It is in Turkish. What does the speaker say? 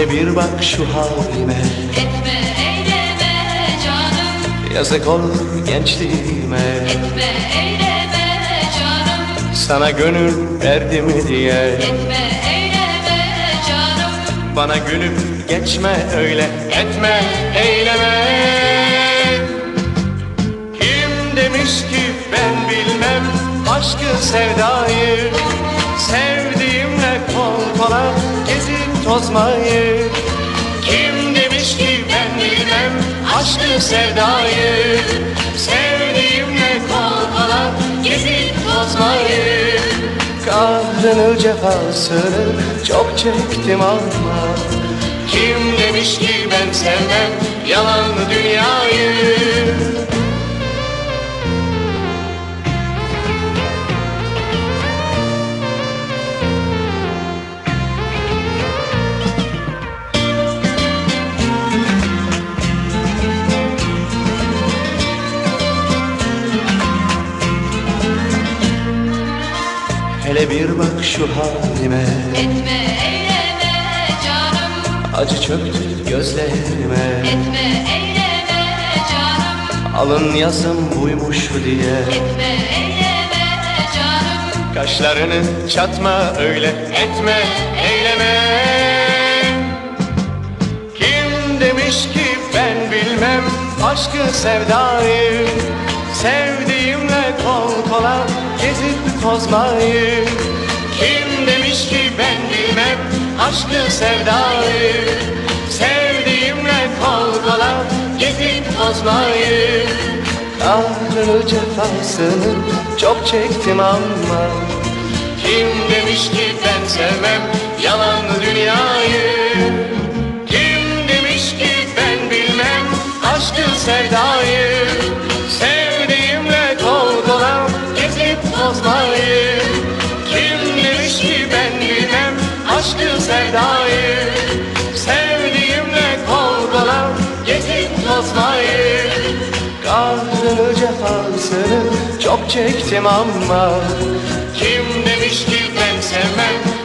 Hele bir bak şu halime. Etme eyleme canım. Yazık olur gençliğime. Etme eyleme canım. Sana gönül verdim diye. Etme eyleme canım. Bana gülüp geçme öyle. Etme eyleme. Kim demiş ki ben bilmem Aşkı sevdayı? Sevdiğimle kol kola Gezip tozmayı Kim demiş ki ben bilmem? Aşkı sevdayı Sevdiğimle kol kola Gezip tozmayı. Kahrını cefasını çok çektim ama Kim demiş ki ben sevmem? Yalanlı dünyayı bir bak şu halime. Etme eyleme canım. Acı çöktü gözlerime. Etme eyleme canım. Alın yazım buymuş diye. Etme eyleme canım. Kaşlarını çatma öyle. Etme eyleme. Kim demiş ki ben bilmem Aşkı sevdayı Sevdiğimle kol kola Gezip tozmayı Aşkı sevdayı. Sevdiğimle kola Gezip tozmayı Kahrını cefasını çok çektim ama. Kim demiş ki ben sevmem yalanlı dünyayı? Kim demiş ki ben bilmem aşkı sevdayı sevdayı Sevdiğimle kol kola gezip tozmayı Kahrını cefasını çok çektim ama Kim demiş ki ben sevmem